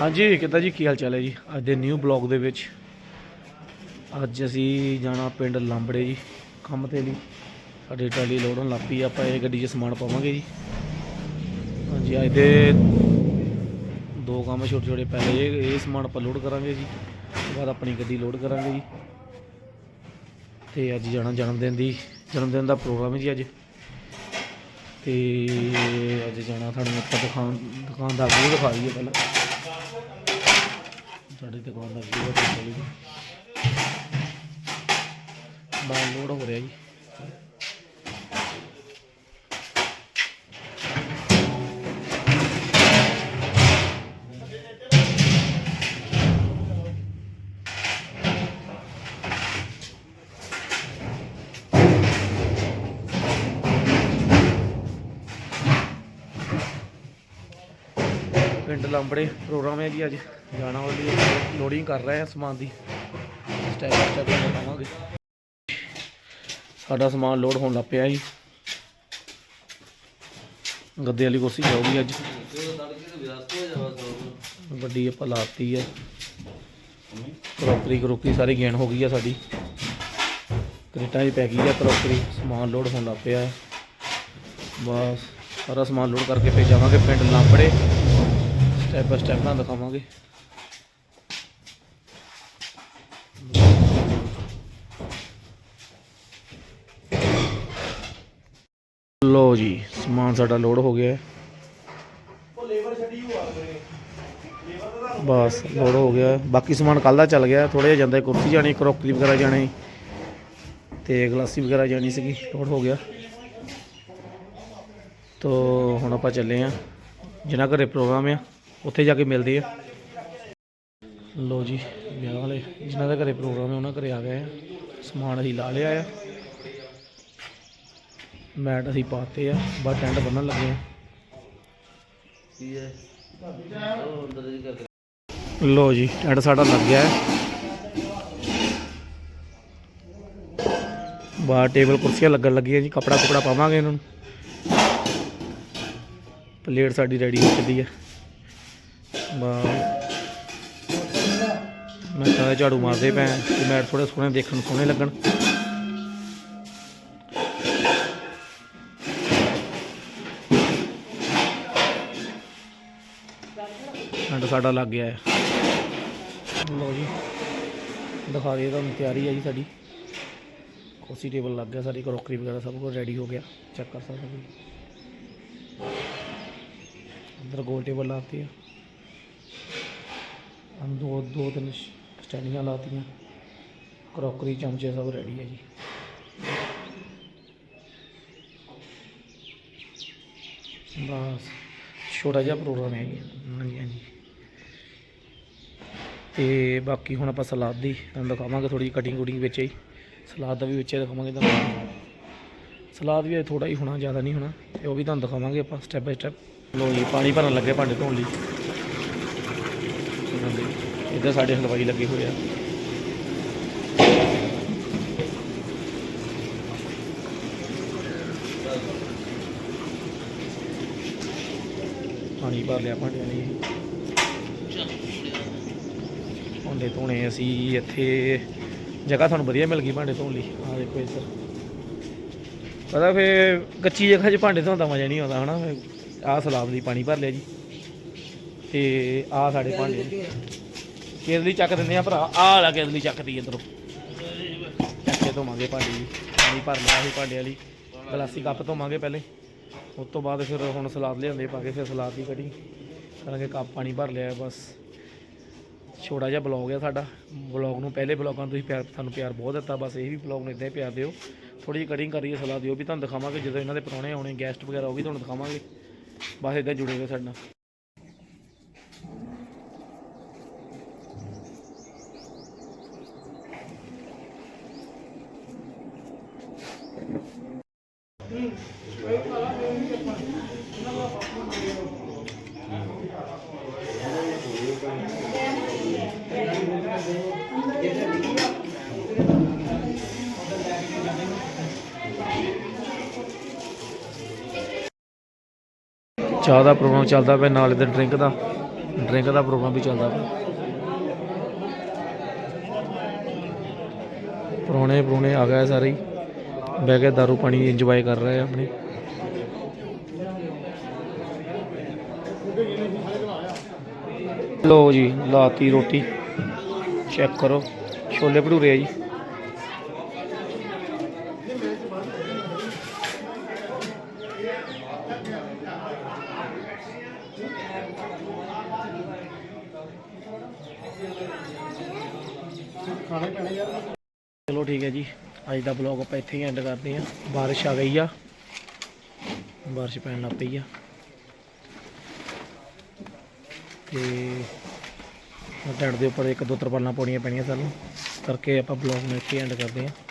ਹਾਂਜੀ, ਕਿੱਦਾਂ ਜੀ? ਕੀ ਹਾਲ ਚਾਲ ਹੈ ਜੀ? ਅੱਜ ਦੇ ਨਿਊ ਬਲੌਗ ਦੇ ਵਿੱਚ ਅੱਜ ਅਸੀਂ ਜਾਣਾ ਪਿੰਡ ਲਾਂਬੜੇ ਜੀ, ਕੰਮ ਤੇ ਲਈ ਸਾਡੀ ਟਰਾਲੀ ਲੋਡ ਹੋਣ ਲੱਗ ਪਈ ਆਪਾਂ ਇਹ ਗੱਡੀ 'ਚ ਸਮਾਨ ਪਾਵਾਂਗੇ ਜੀ। ਹਾਂਜੀ, ਅੱਜ ਦੇ ਦੋ ਕੰਮ ਛੋਟੇ ਛੋਟੇ ਪਹਿਲੇ ਇਹ ਇਹ ਸਮਾਨ ਆਪਾਂ ਲੋਡ ਕਰਾਂਗੇ ਜੀ। ਉਸ ਤੋਂ ਬਾਅਦ ਆਪਣੀ ਗੱਡੀ ਲੋਡ ਕਰਾਂਗੇ ਜੀ। ਤੇ ਅੱਜ ਜਾਣਾ ਜਨਮ ਦਿਨ ਦੀ, ਜਨਮ ਦਿਨ ਦਾ ਪ੍ਰੋਗਰਾਮ ਹੈ ਜੀ ਅੱਜ। ਤੇ ਅੱਜ ਜਾਣਾ ਤੁਹਾਨੂੰ ਆਪਾਂ ਦੁਕਾਨ ਦੁਕਾਨ ਦਾ ਵੀ ਦਿਖਾ ਦਈਏ ਪਹਿਲਾਂ। ਸਾਡੀ ਦੁਕਾਨ ਦਾ ਵੀਡੀਓ ਤੇ ਚਲੀ ਗਈ ਮਾਲ ਲੋਡ ਹੋ ਰਿਹਾ ਜੀ। ਪਿੰਡ ਲਾਂਬੜੇ ਪ੍ਰੋਗਰਾਮ ਹੈ ਜੀ ਅੱਜ। ਜਾਣਾ ਵਾਲੀ ਲੋਡਿੰਗ ਕਰ ਰਹੇ ਹਾਂ ਸਮਾਨ ਦੀ। ਸਟੈਪ ਸਟੈਪ ਬਣਾਵਾਂਗੇ ਸਾਡਾ ਸਮਾਨ ਲੋਡ ਹੋਣ ਲੱਗ ਪਿਆ ਜੀ। ਗੱਦੇ ਵਾਲੀ ਕੁਰਸੀ ਜਾਊਗੀ ਅੱਜ। ਵੱਡੀ ਆਪਾਂ ਲਾਤੀ ਆ। ਕਰੋਕਰੀ ਕਰੋਕਰੀ ਸਾਰੀ ਗੇਨ ਹੋ ਗਈ ਆ ਸਾਡੀ। ਕ੍ਰੇਟਾਂ 'ਚ ਪੈ ਗਈ ਆ ਕਰੋਕਰੀ। ਸਮਾਨ ਲੋਡ ਹੋਣ ਲੱਗ ਪਿਆ। ਬਸ, ਸਾਰਾ ਸਮਾਨ ਲੋਡ ਕਰਕੇ ਫਿਰ ਜਾਵਾਂਗੇ ਪਿੰਡ ਲਾਂਬੜੇ। ਸਟੈਪ ਬਾਈ ਸਟੈਪ ਨਾਲ ਦਿਖਾਵਾਂਗੇ। ਲੋ ਜੀ, ਸਮਾਨ ਸਾਡਾ ਲੋਡ ਹੋ ਗਿਆ ਬਸ, ਲੋਡ ਹੋ ਗਿਆ। ਬਾਕੀ ਸਮਾਨ ਕੱਲ ਦਾ ਚੱਲ ਗਿਆ ਥੋੜਾ ਜਿਹਾ ਜਾਂਦਾ ਕੁਰਸੀ ਜਾਣੀ, ਕਰੋਕਰੀ ਵਗੈਰਾ ਜਾਣੀ, ਤੇ ਗਲਾਸੀ ਵਗੈਰਾ ਜਾਣੀ ਸੀਗੀ, ਲੋਡ ਹੋ ਗਿਆ। ਤੋ ਹੁਣ ਆਪਾਂ ਚੱਲੇ ਆ ਜਿਨ੍ਹਾਂ ਘਰੇ ਪ੍ਰੋਗਰਾਮ ਆ, ਉੱਥੇ ਜਾ ਕੇ ਮਿਲਦੇ ਆ ਲੋ ਜੀ, ਵਿਆਹ ਵਾਲੇ, ਜਿਨ੍ਹਾਂ ਦੇ ਘਰੇ ਪ੍ਰੋਗਰਾਮ ਹੈ ਉਹਨਾਂ ਘਰੇ ਆ ਗਏ ਆ ਸਮਾਨ ਅਸੀਂ ਲਾ ਲਿਆ ਆ। ਮੈਟ ਅਸੀਂ ਪਾਤੇ ਆ, ਬਸ ਟੈਂਟ ਬੰਨਣ ਲੱਗੇ ਆ। ਲੋ ਜੀ ਟੈਂਟ ਸਾਡਾ ਲੱਗ ਗਿਆ ਹੈ। ਬਾਹਰ ਟੇਬਲ ਕੁਰਸੀਆਂ ਲੱਗਣ ਲੱਗੀਆਂ ਜੀ, ਕਪੜਾ ਕੁਪੜਾ ਪਾਵਾਂਗੇ ਇਹਨਾਂ ਨੂੰ। ਪਲੇਟ ਸਾਡੀ ਰੈਡੀ ਹੋ ਚੱਲੀ ਹੈ। ਬਾ ਮੈਂ ਤਾਂ ਝਾੜੂ ਮਾਰਦੇ ਪਏ ਕਿ ਮੈਟ ਥੋੜੇ ਸੋਹਣੇ ਦੇਖਣ ਨੂੰ ਸੋਹਣੇ ਲੱਗਣ। ਟੈਂਟ ਸਾਡਾ ਲੱਗ ਗਿਆ ਹੈ। ਲੋ ਜੀ, ਦਿਖਾ ਦਈਏ ਤੁਹਾਨੂੰ ਤਿਆਰੀ ਹੈ ਜੀ ਸਾਡੀ। ਕੁਰਸੀ, ਟੇਬਲ ਲੱਗ ਗਿਆ ਸਾਡੀ, ਕਰੋਕਰੀ ਵਗੈਰਾ ਸਭ ਕੁਝ ਰੈਡੀ ਹੋ ਗਿਆ। ਚੈੱਕ ਕਰ ਸਕਦੇ ਹੋ ਅੰਦਰ ਗੋਲ ਟੇਬਲ ਲਾਤੀ ਆ। ਅੰਦਰ ਦੋ ਦੋ, ਤਿੰਨ ਸ਼- ਸਟੈਂਡੀਆਂ ਲਾਤੀਆਂ। ਕਰੋਕਰੀ, ਚਮਚੇ ਸਭ ਰੈਡੀ ਹੈ ਜੀ। ਬਸ, ਛੋਟਾ ਜਿਹਾ ਪ੍ਰੋਗਰਾਮ ਹੈ ਜੀ। ਹਾਂਜੀ ਹਾਂਜੀ। ਤੇ ਬਾਕੀ ਹੁਣ ਆਪਾਂ ਸਲਾਦ ਦੀ ਤੁਹਾਨੂੰ ਦਿਖਾਵਾਂਗੇ ਥੋੜੀ ਜਿਹੀ ਕਟਿੰਗ ਕੁਟਿੰਗ ਵਿੱਚ ਹੀ। ਸਲਾਦ ਦਾ ਵੀ ਵਿੱਚ ਹੀ ਦਿਖਾਵਾਂਗੇ ਤੁਹਾਨੂੰ। ਸਲਾਦ ਵੀ ਥੋੜਾ ਹੀ ਹੋਣਾ, ਜ਼ਿਆਦਾ ਨਹੀਂ ਹੋਣਾ, ਤੇ ਉਹ ਵੀ ਤੁਹਾਨੂੰ ਦਿਖਾਵਾਂਗੇ ਆਪਾਂ ਸਟੈਪ ਬਾਈ ਸਟੈਪ ਲੋ ਜੀ, ਪਾਣੀ ਭਰਨ ਲੱਗੇ ਭਾਂਡੇ ਧੋਣ ਲਈ। ਇੱਧਰ ਸਾਡੇ ਹਲਵਾਈ ਲੱਗੇ ਹੋਏ ਆ। ਪਾਣੀ ਭਰ ਲਿਆ ਭਾਂਡੇ ਲਈ ਭਾਂਡੇ ਧੋਣੇ, ਅਸੀਂ ਇੱਥੇ ਜਗ੍ਹਾ ਤੁਹਾਨੂੰ ਵਧੀਆ ਮਿਲ ਗਈ ਭਾਂਡੇ ਧੋਣ ਲਈ। ਆ ਦੇਖੋ ਇੱਧਰ। ਪਤਾ ਫੇ ਕੱਚੀ ਜਗ੍ਹਾ 'ਚ ਭਾਂਡੇ ਧੋਣ ਦਾ ਮਜ਼ਾ ਨਹੀਂ ਆਉਂਦਾ, ਹਨਾ? ਆਹ ਸਲਾਬ ਦੀ ਪਾਣੀ ਭਰ ਲਿਆ ਜੀ। ਤੇ ਆਹ ਸਾਡੇ ਭਾਂਡੇ ਕੇਦਲੀ ਚੱਕ ਦਿੰਦੇ ਆ ਭਰਾ। ਆਹ ਵਾਲਾ ਕੇਦਲੀ ਚੱਕਦੀ ਇਧਰੋਂ। ਚੱਕ ਕੇ ਧੋਵਾਂਗੇ ਭਾਂਡੇ ਜੀ। ਪਾਣੀ ਭਰ ਲਿਆ ਸੀ ਭਾਂਡੇ ਵਾਲੀ। ਗਲਾਸੀ ਕੱਪ ਧੋਵਾਂਗੇ ਪਹਿਲੇ। ਉਸ ਤੋਂ ਬਾਅਦ ਫਿਰ ਹੁਣ ਸਲਾਦ ਲਿਆਂਦੇ, ਪਾ ਕੇ ਫਿਰ ਸਲਾਦ ਦੀ ਕਟਿੰਗ ਕਰਾਂਗੇ ਕੱਪ, ਪਾਣੀ ਭਰ ਲਿਆ, ਬਸ। ਛੋਟਾ ਜਿਹਾ ਬਲੌਗ ਹੈ ਸਾਡਾ। ਬਲੌਗ ਨੂੰ ਪਹਿਲੇ ਬਲੌਗਾਂ ਨੂੰ ਤੁਸੀਂ ਪਿਆਰ ਸਾਨੂੰ ਪਿਆਰ ਬਹੁਤ ਦਿੱਤਾ। ਬਸ ਇਹ ਵੀ ਬਲੌਗ ਨੂੰ ਇਦਾਂ ਹੀ ਪਿਆਰ ਦਿਓ। ਥੋੜੀ ਜਿਹੀ ਕਟਿੰਗ ਕਰੀਏ, ਸਲਾਹ ਦਿਓ ਵੀ ਤੁਹਾਨੂੰ ਦਿਖਾਵਾਂਗੇ। ਜਦੋਂ ਇਹਨਾਂ ਦੇ ਪ੍ਰਾਹੁਣੇ ਆਉਣੇ ਗੈਸਟ ਵਗੈਰਾ ਉਹ ਵੀ ਤੁਹਾਨੂੰ ਦਿਖਾਵਾਂਗੇ। ਬਸ ਇਦਾਂ ਜੁੜੇ ਰਹੋ ਸਾਡੇ ਨਾਲ। ਚਾਹ ਦਾ ਪ੍ਰੋਗਰਾਮ ਚੱਲਦਾ ਪਿਆ, ਨਾਲ ਇਹਦੇ ਡਰਿੰਕ ਦਾ ਡਰਿੰਕ ਦਾ ਪ੍ਰੋਗਰਾਮ ਵੀ ਚੱਲਦਾ ਪਿਆ। ਪੁਰਾਣੇ ਪੁਰਾਣੇ ਆ ਗਏ ਸਾਰੇ ਹੀ। ਬਹਿ ਕੇ ਦਾਰੂ ਪਾਣੀ ਇੰਜੋਏ ਕਰ ਰਹੇ ਆ ਆਪਣੇ। ਲੋ ਜੀ, ਲਾਤੀ ਰੋਟੀ। ਚੈੱਕ ਕਰੋ। ਛੋਲੇ ਭਟੂਰੇ ਆ ਜੀ। ਚਲੋ ਠੀਕ ਹੈ ਜੀ, ਅੱਜ ਦਾ ਬਲੌਗ ਆਪਾਂ ਇੱਥੇ ਹੀ ਐਂਡ ਕਰਦੇ ਹਾਂ। ਬਾਰਿਸ਼ ਆ ਗਈ ਆ। ਬਾਰਿਸ਼ ਪੈਣ ਲੱਗ ਪਈ ਆ। ਤੇ ਟੈਂਟ ਦੇ ਉੱਪਰ ਇੱਕ ਦੋ ਤਰਪਾਲਾਂ ਪਾਉਣੀਆਂ ਪੈਣੀਆਂ ਸਾਨੂੰ। ਕਰਕੇ ਆਪਾਂ ਬਲੌਗ ਨੂੰ ਇੱਥੇ ਐਂਡ ਕਰਦੇ ਹਾਂ।